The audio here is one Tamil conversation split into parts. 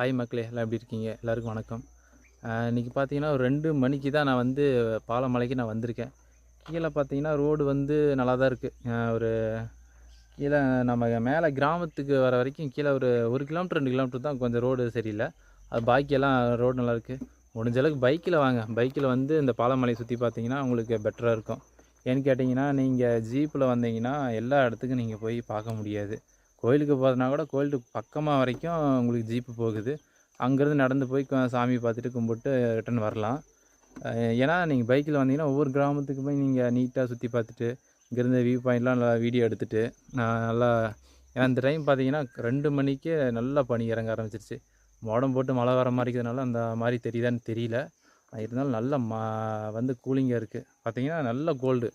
ஹாய் மக்களே எல்லாம் எப்படி இருக்கீங்க? எல்லாருக்கும் வணக்கம். இன்றைக்கி இன்னைக்கு பார்த்தீங்கன்னா ஒரு ரெண்டு மணிக்கு தான் நான் வந்து பாலமலைக்கு நான் வந்திருக்கேன். கீழே பார்த்தீங்கன்னா ரோடு வந்து நல்லா தான் இருக்குது ஒரு கீழே நம்ம மேலே கிராமத்துக்கு வர வரைக்கும் கீழே ஒரு ஒரு கிலோமீட்டர் ரெண்டு கிலோமீட்டர் தான் கொஞ்சம் ரோடு சரியில்லை. அது பாக்கியெல்லாம் ரோடு நல்லாயிருக்கு முடிஞ்சளவுக்கு முடிஞ்ச அளவுக்கு பைக்கில் வாங்க. பைக்கில் வந்து இந்த பாலமலையை சுற்றி பார்த்தீங்கன்னா உங்களுக்கு பெட்டராக இருக்கும். ஏன்னு கேட்டிங்கன்னா நீங்கள் ஜீப்பில் வந்தீங்கன்னா எல்லா இடத்துக்கும் நீங்கள் போய் பார்க்க முடியாது. கோயிலுக்கு போகிறதுனா கூட கோயிலுக்கு பக்கமாக வரைக்கும் உங்களுக்கு ஜீப்பு போகுது. அங்கேருந்து நடந்து போய் சாமி பார்த்துட்டு கும்பிட்டு ரிட்டர்ன் வரலாம். ஏன்னா நீங்கள் பைக்கில் வந்தீங்கன்னா ஒவ்வொரு கிராமத்துக்கு போய் நீங்கள் நீட்டாக சுற்றி பார்த்துட்டு இங்கேருந்து வியூ பாயிண்ட்லாம் நல்லா வீடியோ எடுத்துகிட்டு நல்லா ஏன்னா இந்த டைம் பார்த்தீங்கன்னா ரெண்டு மணிக்கு நல்லா பனி இறங்க ஆரம்பிச்சிருச்சு. மோடம் போட்டு மழை வர மாதிரி இருக்கிறதுனால அந்த மாதிரி தெரியுதான்னு தெரியல. இருந்தாலும் நல்ல ம வந்து கூலிங்காக இருக்குது பார்த்தீங்கன்னா நல்ல கோல்டு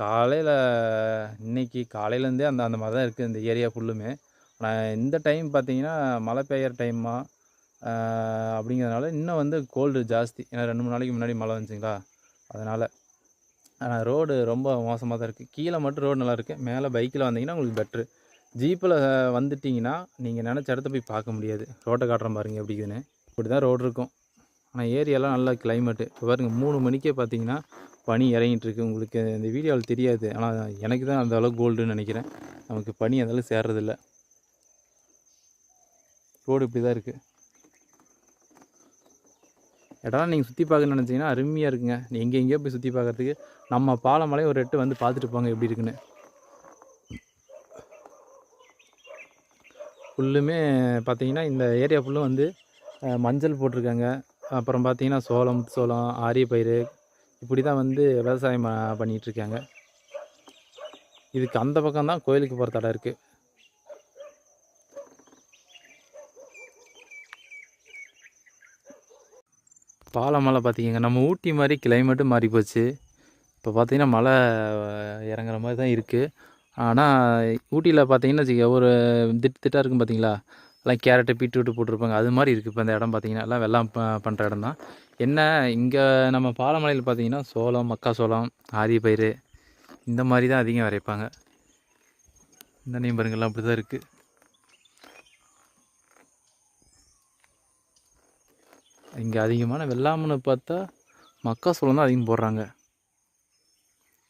காலையில் இன்னைக்கு காலையிலேருந்தே அந்த அந்த மாதிரி தான் இருக்குது இந்த ஏரியா ஃபுல்லுமே ஆனால் இந்த டைம் பார்த்தீங்கன்னா மழை பெய்கிற டைமா அப்படிங்கிறதுனால இன்னும் வந்து கோல்டு ஜாஸ்தி. ஏன்னா ரெண்டு மூணு நாளைக்கு முன்னாடி மழை வந்துச்சுங்களா? அதனால் ஆனால் ரோடு ரொம்ப மோசமாக தான் இருக்குது கீழே மட்டும் ரோடு நல்லா இருக்குது மேலே பைக்கில் வந்தீங்கன்னா உங்களுக்கு பெட்ரு ஜீப்பில் வந்துட்டிங்கன்னா நீங்கள் நினச்ச இடத்த போய் பார்க்க முடியாது. ரோட்டை காட்டுறேன் பாருங்க எப்படி இப்படி தான் ரோடு இருக்கும். ஆனால் ஏரியாலாம் நல்ல கிளைமேட்டு இப்போ பாருங்கள் மூணு மணிக்கே பார்த்தீங்கன்னா பனி இறங்கிட்டுருக்கு. உங்களுக்கு இந்த வீடியோவில் தெரியாது. ஆனால் எனக்கு தான் அந்த அளவுக்கு கோல்டுன்னு நினைக்கிறேன். நமக்கு பனி அந்த சேர்றதில்ல. ரோடு இப்படி தான் இருக்குது இடம்லாம் நீங்கள் சுற்றி பார்க்க நினச்சிங்கன்னா அருமையாக இருக்குங்க. நீங்கள் எங்கே எங்கேயோ போய் சுற்றி பார்க்குறதுக்கு நம்ம பாலமலை ஒரு எட்டு வந்து பார்த்துட்டு போங்க எப்படி இருக்குன்னு. ஃபுல்லுமே பார்த்தீங்கன்னா இந்த ஏரியா ஃபுல்லும் வந்து மஞ்சள் போட்டிருக்காங்க. அப்புறம் பார்த்தீங்கன்னா சோளம் சோளம் ஆரிய பயிர் இப்படி தான் வந்து விவசாயம் பண்ணிகிட்ருக்காங்க இருக்காங்க இதுக்கு அந்த பக்கம் தான் கோயிலுக்கு போகிற தடை இருக்குது பாலமலை பார்த்தீங்க நம்ம ஊட்டி மாதிரி கிளைமேட்டும் மாறி போச்சு. இப்போ பார்த்திங்கன்னா மழை இறங்குற மாதிரி தான் இருக்குது ஆனால் ஊட்டியில் பார்த்தீங்கன்னா வச்சுக்க ஒரு திட்டு திட்டாக இருக்கும் பார்த்தீங்களா எல்லாம் கேரட்டு பீட்ரூட்டு போட்டிருப்பாங்க. அது மாதிரி இருக்குது இப்போ இந்த இடம் பார்த்திங்கன்னா எல்லாம் வெள்ளம் பண்ணுற இடம் தான். என்ன இங்கே நம்ம பாலமலையில் பார்த்தீங்கன்னா சோளம் மக்காசோளம் ஆரிய பயிர் இந்த மாதிரி தான் அதிகம் விரைப்பாங்க இந்த நீம்பருங்கள்லாம் அப்படி தான் இருக்குது இங்கே அதிகமான வெள்ளாமனு பார்த்தா மக்காசோளம் தான் அதிகம் போடுறாங்க.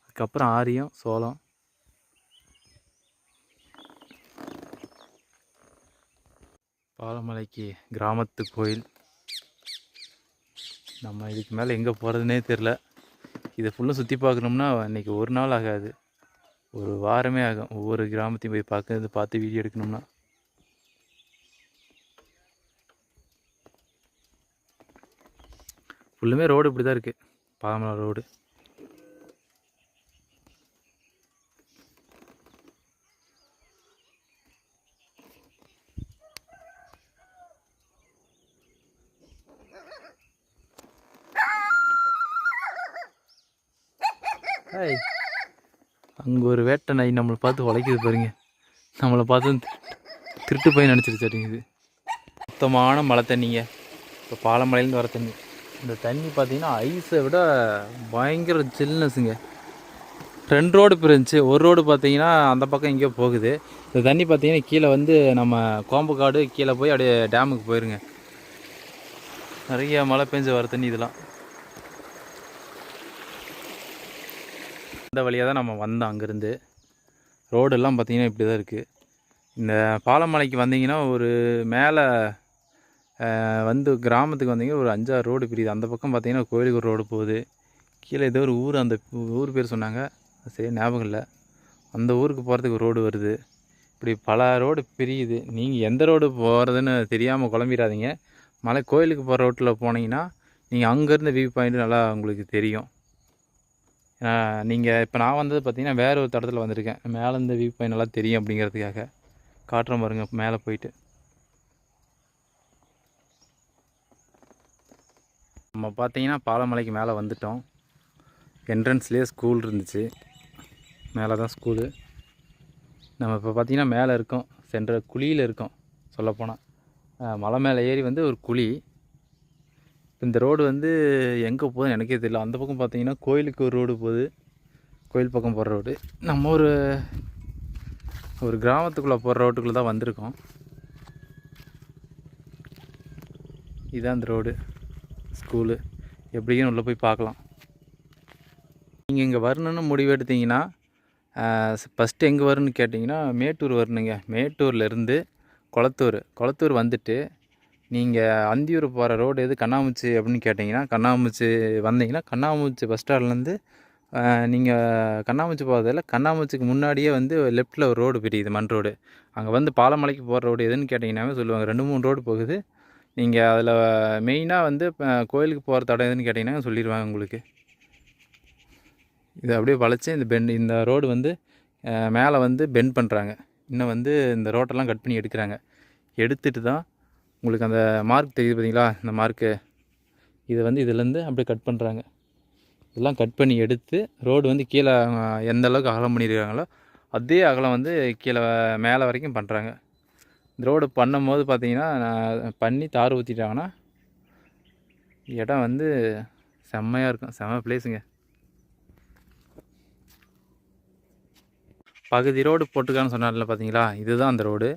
அதுக்கப்புறம் ஆரியம் சோளம் பாலமலைக்கு கிராமத்து கோயில். நம்ம இதுக்கு மேலே எங்கே போகிறதுனே தெரில இதை ஃபுல்லும் சுற்றி பார்க்கணும்னா இன்றைக்கி ஒரு நாள் ஆகாது. ஒரு வாரமே ஆகும். ஒவ்வொரு கிராமத்தையும் போய் பார்க்கறது பார்த்து வீடியோ எடுக்கணும்னா. ஃபுல்லுமே ரோடு இப்படி தான் இருக்குது பாலமலை ரோடு ஹாய் அங்கே ஒரு வேட்டை நாய் நம்மளை பார்த்து உழைக்கிது பாருங்க. நம்மளை பார்த்து திருட்டு போய் நினச்சிருச்சாட்டிங்குது சுத்தமான மழை தண்ணிங்க. இப்போ பாலமலையிலேருந்து வர தண்ணி. இந்த தண்ணி பார்த்தீங்கன்னா ஐஸை விட பயங்கர சில்னஸுங்க ரெண்டு ரோடு பிரிஞ்சு ஒரு ரோடு பார்த்தீங்கன்னா அந்த பக்கம் எங்கேயோ போகுது. இந்த தண்ணி பார்த்தீங்கன்னா கீழே வந்து நம்ம கோம்புக்காடு கீழே போய் அப்படியே டேமுக்கு போயிருங்க. நிறைய மழை பெஞ்சு வர தண்ணி இதெல்லாம். இந்த வழியாக தான் நம்ம வந்தோம் அங்கேருந்து. ரோடெல்லாம் பார்த்திங்கன்னா இப்படி தான் இருக்குது இந்த பாலமலைக்கு வந்தீங்கன்னா ஒரு மேலே வந்து கிராமத்துக்கு வந்தீங்கன்னா ஒரு அஞ்சாறு ரோடு பிரியுது. அந்த பக்கம் பார்த்தீங்கன்னா கோயிலுக்கு ஒரு ரோடு போகுது. கீழே ஏதோ ஒரு ஊர் அந்த ஊர் பேர் சொன்னாங்க. சரி ஞாபகம் இல்லை. அந்த ஊருக்கு போகிறதுக்கு ரோடு வருது. இப்படி பல ரோடு பிரியுது. நீங்கள் எந்த ரோடு போகிறதுன்னு தெரியாமல் குழம்பிடாதீங்க. மலை கோயிலுக்கு போகிற ரோட்டில் போனீங்கன்னா நீங்கள் அங்கேருந்து வியூ பாயிண்ட் நல்லா உங்களுக்கு தெரியும். நீங்கள் இப்போ நான் வந்தது பார்த்தீங்கன்னா வேறு ஒரு தடத்தில் வந்திருக்கேன். மேலே இந்த வியூ பாயிண்ட் நல்லா தெரியும் அப்படிங்கிறதுக்காக. காட்டுறோம் பாருங்க மேலே போயிட்டு. நம்ம பார்த்தீங்கன்னா பாலமலைக்கு மேலே வந்துட்டோம். என்ட்ரன்ஸ்லேயே ஸ்கூல் இருந்துச்சு. மேலே தான் ஸ்கூலு நம்ம இப்போ பார்த்தீங்கன்னா மேலே இருக்கோம். சென்ற குழியில் இருக்கோம். சொல்லப்போனால் மலை மேலே ஏறி வந்து ஒரு குழி. இந்த ரோடு வந்து எங்கே போகுதுன்னு எனக்கே தெரியல. அந்த பக்கம் பார்த்தீங்கன்னா கோயிலுக்கு ஒரு ரோடு போகுது. கோயில் பக்கம் போகிற ரோடு. நம்ம ஒரு ஒரு கிராமத்துக்குள்ளே போகிற ரோட்டுக்குள்ளே தான் வந்திருக்கோம். இதுதான் அந்த ரோடு. ஸ்கூலு. எப்படியும் உள்ளே போய் பார்க்கலாம். நீங்கள் இங்கே வரணும்னு முடிவு எடுத்தீங்கன்னா ஃபஸ்ட்டு எங்கே வரணும்னு கேட்டிங்கன்னா மேட்டூர் வரணுங்க. மேட்டூர்லேருந்து குளத்தூர். குளத்தூர் வந்துட்டு நீங்கள் அந்தியூர் போகிற ரோடு எது கண்ணாமூச்சி அப்படின்னு கேட்டிங்கன்னா கண்ணாமூச்சி வந்தீங்கன்னா கண்ணாமூச்சி பஸ் ஸ்டாண்ட்லேருந்து நீங்கள் கண்ணாமூச்சி போகிறதில்ல கண்ணாமூச்சிக்கு முன்னாடியே வந்து லெஃப்ட்டில் ஒரு ரோடு பிரியுது மண் ரோடு அங்கே வந்து பாலமலைக்கு போகிற ரோடு எதுன்னு கேட்டிங்கன்னாவே சொல்லுவாங்க. ரெண்டு மூணு ரோடு போகுது. நீங்கள் அதில் மெயினாக வந்து இப்போ கோயிலுக்கு போகிற தடம் எதுன்னு கேட்டிங்கன்னா சொல்லிடுவாங்க உங்களுக்கு. இது அப்படியே வளைச்சி இந்த பெண்ட் இந்த ரோடு வந்து மேலே வந்து பெண்ட் பண்ணுறாங்க இன்னும் வந்து இந்த ரோட்டெல்லாம் கட் பண்ணி எடுக்கிறாங்க. எடுத்துகிட்டு தான் உங்களுக்கு அந்த மார்க் தெரியுது பார்த்தீங்களா? இந்த மார்க்கு இதை வந்து இதுலேருந்து அப்படியே கட் பண்ணுறாங்க இதெல்லாம் கட் பண்ணி எடுத்து ரோடு வந்து கீழே அஹ், எந்த அளவுக்கு அகலம் பண்ணியிருக்காங்களோ அதே அகலம் வந்து கீழே மேலே வரைக்கும் பண்ணுறாங்க இந்த ரோடு பண்ணும்போது பார்த்தீங்கன்னா நான் பண்ணி தார் ஊற்றிட்டாங்கன்னா இடம் வந்து செம்மையாக இருக்கும். செம்ம பிளேஸுங்க பகுதி ரோடு போட்டுக்கான்னு சொன்னார்ல பார்த்தீங்களா? இதுதான் அந்த ரோடு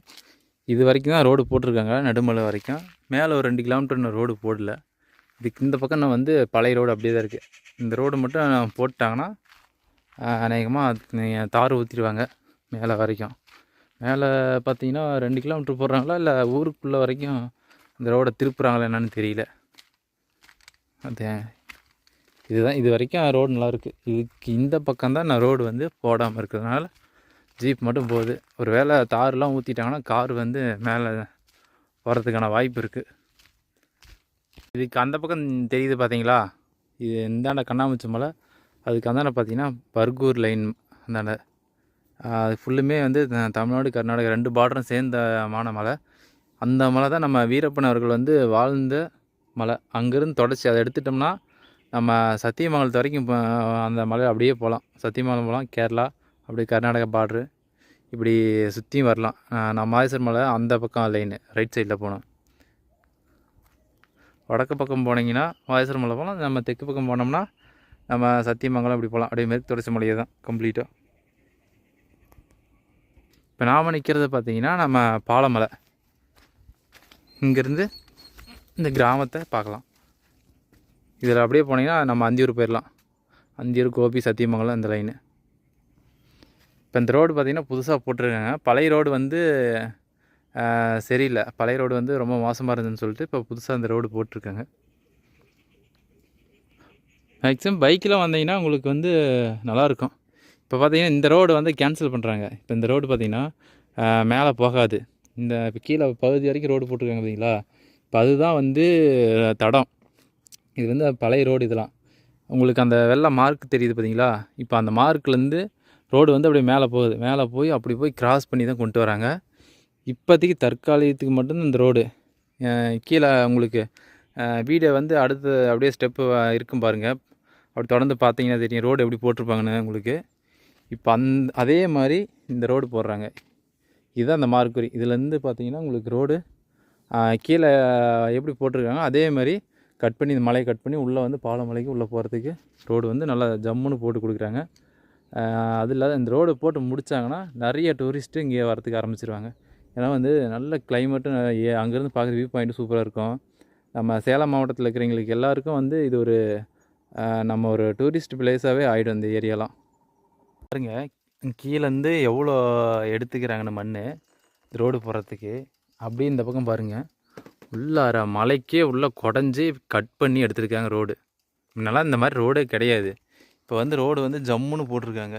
இது வரைக்கும் தான் ரோடு போட்டிருக்காங்க நடுமலை வரைக்கும். மேலே ஒரு ரெண்டு கிலோமீட்டர் ரோடு போடல. இதுக்கு இந்த பக்கம் நான் வந்து பழைய ரோடு அப்படியே தான் இருக்குது இந்த ரோடு மட்டும் போட்டாங்கன்னா அநேகமாக தார் ஊற்றிடுவாங்க மேலே வரைக்கும். மேலே பார்த்தீங்கன்னா ரெண்டு கிலோமீட்டர் போடுறாங்களா இல்லை ஊருக்குள்ளே வரைக்கும் இந்த ரோடை திருப்புறாங்களா என்னன்னு தெரியல. அது இதுதான் இது வரைக்கும் ரோடு நல்லாயிருக்கு இதுக்கு இந்த பக்கம் தான் நான் ரோடு வந்து போடாமல் இருக்கிறதுனால ஜீப் மட்டும் போகுது. ஒரு வேளை தார்லாம் ஊற்றிட்டாங்கன்னா கார் வந்து மேலே போகிறதுக்கான வாய்ப்பு இருக்குது இதுக்கு அந்த பக்கம் தெரியுது பார்த்தீங்களா இது இந்தாண்ட கண்ணாமூச்சி மலை. அதுக்கு அந்தாண்ட பார்த்தீங்கன்னா பர்கூர் லைன் அந்தாண்ட அது ஃபுல்லுமே வந்து த- தமிழ்நாடு கர்நாடகா ரெண்டு பார்டரும் சேர்ந்தமான மலை. அந்த மலை தான் நம்ம வீரப்பன் அவர்கள் வந்து வாழ்ந்த மலை. அங்கேருந்து தொடச்சி அதை எடுத்துட்டோம்னா நம்ம சத்தியமங்கலத்து வரைக்கும் அந்த மலை அப்படியே போகலாம். சத்தியமங்கலம் போகலாம். கேரளா அப்படியே கர்நாடகா பார்ட்ரு இப்படி சுற்றியும் வரலாம். நான் மாதேஸ்வர் மலை அந்த பக்கம் லைனு ரைட் சைடில் போனோம் வடக்கு பக்கம் போனீங்கன்னா மாதேஸ்வர் மலை போகலாம். நம்ம தெற்கு பக்கம் போனோம்னா நம்ம சத்தியமங்கலம் இப்படி போகலாம். அப்படியே மேற்கு தொடர்ச்சி மலையை தான் கம்ப்ளீட்டாக இப்போ நாம் நிற்கிறது பார்த்தீங்கன்னா நம்ம பாலமலை. இங்கேருந்து இந்த கிராமத்தை பார்க்கலாம். இதில் அப்படியே போனீங்கன்னா நம்ம அந்தியூர் போயிடலாம் அந்தியூர் கோபி சத்தியமங்கலம் இந்த லைனு இப்போ இந்த ரோடு பார்த்திங்கன்னா புதுசாக போட்டிருக்காங்க. பழைய ரோடு வந்து சரியில்லை. பழைய ரோடு வந்து ரொம்ப மோசமாக இருந்துன்னு சொல்லிட்டு இப்போ புதுசாக இந்த ரோடு போட்டிருக்காங்க. மேக்ஸிமம் பைக்கில் வந்தீங்கன்னா உங்களுக்கு வந்து நல்லாயிருக்கும் இப்போ பார்த்தீங்கன்னா இந்த ரோடு வந்து கேன்சல் பண்ணுறாங்க இப்போ இந்த ரோடு பார்த்தீங்கன்னா மேலே போகாது. இந்த இப்போ கீழே பகுதி வரைக்கும் ரோடு போட்டிருக்காங்க பார்த்தீங்களா? இப்போ அதுதான் வந்து தடம். இது வந்து பழைய ரோடு இதெல்லாம். உங்களுக்கு அந்த வெள்ளை மார்க் தெரியுது பார்த்தீங்களா? இப்போ அந்த மார்க்லேருந்து ரோடு வந்து அப்படியே மேலே போகுது. மேலே போய் அப்படி போய் கிராஸ் பண்ணி தான் கொண்டு வராங்க. இப்போதைக்கு தற்காலிகத்துக்கு மட்டும்தான் இந்த ரோடு. கீழே உங்களுக்கு வீடியோ வீடு வந்து அடுத்து அப்படியே ஸ்டெப்பு இருக்கும் பாருங்கள் அப்படி தொடர்ந்து பார்த்தீங்கன்னா தெரியும் ரோடு எப்படி போட்டிருப்பாங்கன்னு உங்களுக்கு. இப்போ அந்த அதே மாதிரி இந்த ரோடு போடுறாங்க. இதுதான் அந்த மார்க்குரி இதுலேருந்து பார்த்தீங்கன்னா உங்களுக்கு ரோடு கீழே எப்படி போட்டிருக்காங்க அதே மாதிரி கட் பண்ணி இந்த மலையை கட் பண்ணி உள்ளே வந்து பாலமலைக்கு உள்ளே போகிறதுக்கு ரோடு வந்து நல்லா ஜம்முன்னு போட்டு கொடுக்குறாங்க. அது இல்லாத இந்த ரோடு போட்டு முடித்தாங்கன்னா நிறைய டூரிஸ்ட்டு இங்கே வரதுக்கு ஆரம்பிச்சிருவாங்க. ஏன்னா வந்து நல்ல கிளைமேட்டும் அங்கேருந்து பார்க்குற வியூ பாயிண்ட்டு சூப்பராக இருக்கும். நம்ம சேலம் மாவட்டத்தில் இருக்கிறவங்களுக்கு எல்லாருக்கும் வந்து இது ஒரு நம்ம ஒரு டூரிஸ்ட் பிளேஸாகவே ஆகிடும் இந்த ஏரியாலாம் பாருங்க கீழேருந்து எவ்வளோ எடுத்துக்கிறாங்கன்னு மண் ரோடு போகிறதுக்கு அப்படியே இந்த பக்கம் பாருங்கள் உள்ளார மலைக்கே உள்ளே குடஞ்சி கட் பண்ணி எடுத்துருக்காங்க ரோடு. முன்னெல்லாம் இந்த மாதிரி ரோடே கிடையாது. இப்போ வந்து ரோடு வந்து ஜம்முன்னு போட்டிருக்காங்க.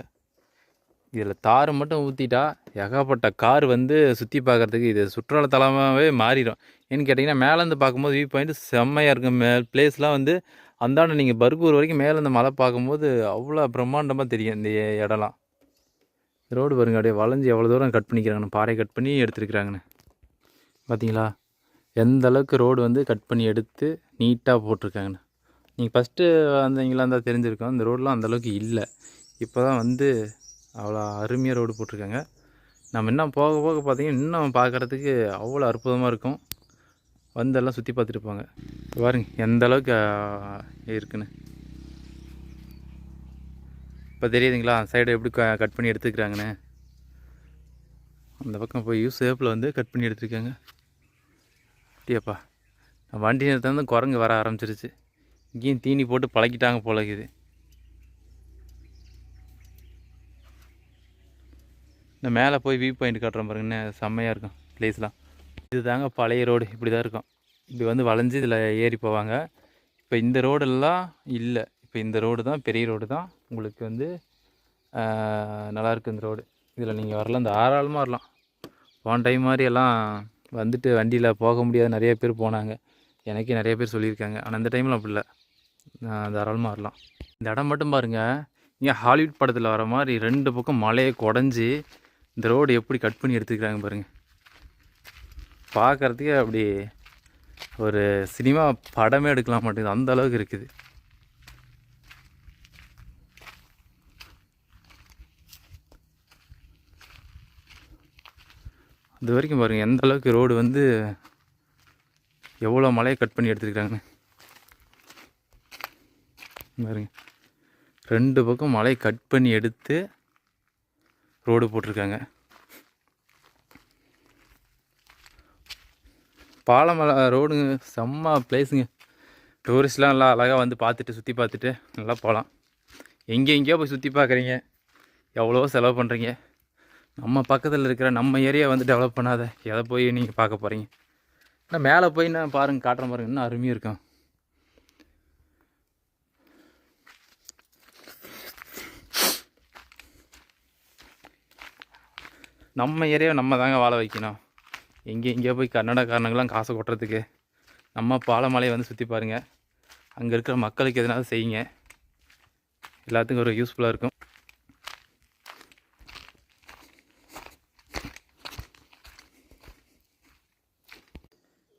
இதில் தார் மட்டும் ஊற்றிட்டா ஏகப்பட்ட கார் வந்து சுற்றி பார்க்குறதுக்கு இது சுற்றுலாத்தலமாகவே மாறிடும். ஏன்னு கேட்டிங்கன்னா மேலேருந்து பார்க்கும்போது வியூ பாயிண்ட் செம்மையாக இருக்கும். மே பிளேஸ்லாம் வந்து அந்தாண்ட நீங்கள் பர்கூர் வரைக்கும் மேலே இந்த மலை பார்க்கும்போது அவ்வளோ பிரம்மாண்டமாக தெரியும் இந்த இடம்லாம். ரோடு பாருங்க அப்படியே வளைஞ்சு எவ்வளோ தூரம் கட் பண்ணிக்கிறாங்கன்னு. பாறை கட் பண்ணி எடுத்துருக்குறாங்கண்ணே பார்த்தீங்களா எந்த அளவுக்கு ரோடு வந்து கட் பண்ணி எடுத்து நீட்டாக போட்டிருக்காங்கண்ணே நீங்கள் ஃபஸ்ட்டு வந்தீங்களா இருந்தால் தெரிஞ்சிருக்கோம். இந்த ரோடெலாம் அந்தளவுக்கு இல்லை. இப்போ தான் வந்து அவ்வளோ அருமையாக ரோடு போட்டிருக்காங்க. நம்ம இன்னும் போக போக பார்த்தீங்கன்னா இன்னும் பார்க்குறதுக்கு அவ்வளோ அற்புதமாக இருக்கும். வந்து எல்லாம் சுற்றி பார்த்துட்டு போங்க. பாருங்க எந்த அளவுக்கு இருக்குன்னு. இப்போ தெரியுதுங்களா சைடை எப்படி கட் பண்ணி எடுத்துக்கிறாங்கன்னு. அந்த பக்கம் போய் சேப்பில் ஷேப்பில் வந்து கட் பண்ணி எடுத்துருக்காங்க. அப்படியாப்பா. வண்டி நிறுத்தம் குரங்கு வர ஆரம்பிச்சிருச்சு. இங்கேயும் தீனி போட்டு பழக்கிட்டாங்க போல இருக்குது. இந்த மேலே போய் வியூ பாயிண்ட் காட்டுறோம் பாருங்கண்ணே செம்மையாக இருக்கும் பிளேஸ்லாம் இது தாங்க பழைய ரோடு இப்படி தான் இருக்கும். இப்படி வந்து வளைஞ்சு இதில் ஏறி போவாங்க. இப்போ இந்த ரோடெல்லாம் இல்லை. இப்போ இந்த ரோடு தான் பெரிய ரோடு தான். உங்களுக்கு வந்து நல்லாயிருக்கு இந்த ரோடு இதில் நீங்கள் வரலாம் இந்த ஆறாளமாக வரலாம். போன டைம் மாதிரி எல்லாம் வந்துட்டு வண்டியில் போக முடியாத. நிறைய பேர் போனாங்க. எனக்கே நிறைய பேர் சொல்லியிருக்காங்க. ஆனால் அந்த டைமில் அப்படி இல்லை. தாராளமாக வரலாம். இந்த இடம் மட்டும் பாருங்கள் இங்கே ஹாலிவுட் படத்தில் வர மாதிரி ரெண்டு பக்கம் மலையை குடஞ்சி இந்த ரோடு எப்படி கட் பண்ணி எடுத்துக்கிறாங்க பாருங்கள் பார்க்குறதுக்கே அப்படி ஒரு சினிமா படமே எடுக்கலாம் மாட்டேங்குது. அந்த அளவுக்கு இருக்குது. இது வரைக்கும் பாருங்கள் எந்த அளவுக்கு ரோடு வந்து எவ்வளோ மலையை கட் பண்ணி எடுத்துருக்காங்கன்னு பாருங்க ரெண்டு பக்கம் மலையை கட் பண்ணி எடுத்து ரோடு போட்டிருக்காங்க. பாலமலை ரோடுங்க செம்ம பிளேஸுங்க டூரிஸ்ட்லாம் நல்லா அழகாக வந்து பார்த்துட்டு சுற்றி பார்த்துட்டு நல்லா போகலாம். எங்கே எங்கேயோ போய் சுற்றி பார்க்குறீங்க. எவ்வளோ செலவு பண்ணுறீங்க நம்ம பக்கத்தில் இருக்கிற நம்ம ஏரியா வந்து டெவலப் பண்ணாத. எதை போய் நீங்கள் பார்க்க போகிறீங்க ஆனால் மேலே போய் நான் பாருங்கள் காட்டுறேன் பாருங்க இன்னும் அருமையாக இருக்கும். நம்ம ஏரியாவை நம்ம தாங்க வாழ வைக்கணும். எங்கே எங்கேயோ போய் கன்னடக்காரனுங்களாம் காசை கொட்டுறதுக்கு நம்ம பாலமலையை வந்து சுற்றி பாருங்கள் அங்கே இருக்கிற மக்களுக்கு எதனாவது செய்யுங்க. எல்லாத்துக்கும் ஒரு யூஸ்ஃபுல்லாக இருக்கும்.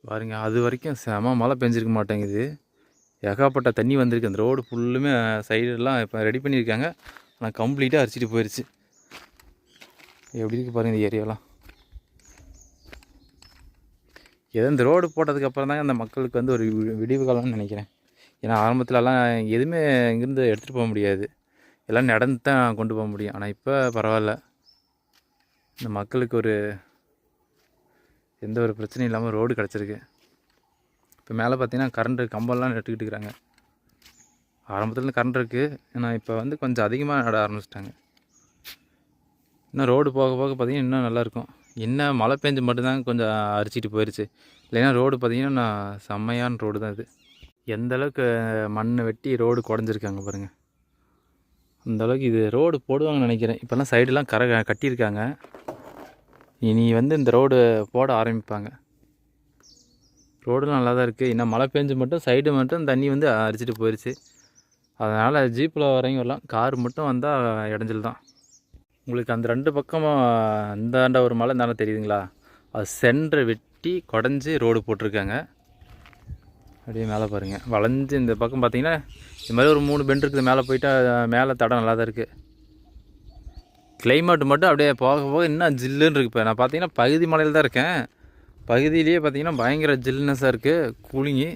பாருங்க அது வரைக்கும் செம மழை பெஞ்சிருக்க மாட்டேங்குது. ஏகாப்பட்ட தண்ணி வந்திருக்கு. அந்த ரோடு ஃபுல்லுமே சைடெல்லாம் இப்போ ரெடி பண்ணியிருக்காங்க. ஆனால் கம்ப்ளீட்டாக அரிச்சிட்டு போயிடுச்சு எப்படி இருக்கு பாருங்க இந்த ஏரியாலாம் ஏதோ இந்த ரோடு போட்டதுக்கு அப்புறம் தாங்க அந்த மக்களுக்கு வந்து ஒரு வி- விடிவு காலம்னு நினைக்கிறேன். ஏன்னா ஆரம்பத்துலலாம் எதுவுமே இங்கேருந்து எடுத்துகிட்டு போக முடியாது. எல்லாம் நடந்து தான் கொண்டு போக முடியும். ஆனால் இப்போ பரவாயில்ல. இந்த மக்களுக்கு ஒரு எந்த ஒரு பிரச்சனையும் இல்லாமல் ரோடு கிடச்சிருக்கு. இப்போ மேலே பார்த்தீங்கன்னா கரண்ட்டு கம்பம்லாம் நட்டுக்கிட்டு இருக்கிறாங்க. ஆரம்பத்தில் கரண்ட் இருக்குது ஆனால் இப்போ வந்து கொஞ்சம் அதிகமாக நட ஆரம்பிச்சிட்டாங்க. இன்னும் ரோடு போக போக பார்த்தீங்கன்னா இன்னும் நல்லாயிருக்கும். என்ன மழை பெஞ்சு மட்டும்தான் கொஞ்சம் அரிச்சிட்டு போயிடுச்சு இல்லைன்னா ரோடு பார்த்திங்கன்னா நான் செம்மையான ரோடு தான் இது. எந்தளவுக்கு மண்ணை வெட்டி ரோடு குடஞ்சிருக்காங்க பாருங்கள் அந்தளவுக்கு இது ரோடு போடுவாங்கன்னு நினைக்கிறேன். இப்போல்லாம் சைடெலாம் கரை கட்டியிருக்காங்க. இனி வந்து இந்த ரோடு போட ஆரம்பிப்பாங்க. ரோடுலாம் நல்லா தான் இருக்குது இன்னும் மழை பெஞ்சு மட்டும் சைடு மட்டும் தண்ணி வந்து அரிச்சிட்டு போயிடுச்சு அதனால் ஜீப்பில் வரவங்க வரலாம் கார் மட்டும் வந்தால் இடைஞ்சல் தான். உங்களுக்கு அந்த ரெண்டு பக்கமும் இந்தாண்ட ஒரு மலை தானே தெரியுதுங்களா? அது சென்டரை வெட்டி குடஞ்சி ரோடு போட்டிருக்காங்க. அப்படியே மேலே பாருங்கள் வளைஞ்சு இந்த பக்கம் பார்த்தீங்கன்னா இது மாதிரி ஒரு மூணு பெண்ட் இருக்குது. மேலே போயிட்டா மேலே தடம் நல்லா தான் இருக்குது கிளைமேட் மட்டும் அப்படியே போக போக இன்னும் ஜில்லுன்னு இருக்குது இப்போ. நான் பார்த்தீங்கன்னா பகுதி மலையில் தான் இருக்கேன். பகுதியிலேயே பார்த்தீங்கன்னா பயங்கர ஜில்னஸாக இருக்குது கூலிங்கி.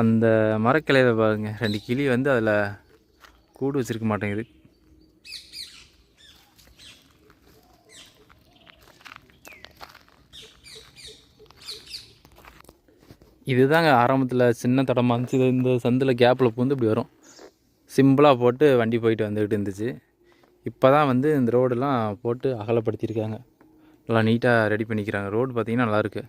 அந்த மரக்கிளையில் பாருங்கள் ரெண்டு கிளி வந்து அதில் கூடு வச்சிருக்க மாட்டேங்குது. இதுதாங்க ஆரம்பத்தில் சின்ன தடமாக இருந்துச்சு. இந்த சந்தில் கேப்பில் பூந்து இப்படி வரும். சிம்பிளாக போட்டு வண்டி போயிட்டு வந்துக்கிட்டு இருந்துச்சு. இப்போ தான் வந்து இந்த ரோடெல்லாம் போட்டு அகலப்படுத்தியிருக்காங்க. நல்லா நீட்டாக ரெடி பண்ணிக்கிறாங்க. ரோடு பார்த்திங்கன்னா நல்லாயிருக்கு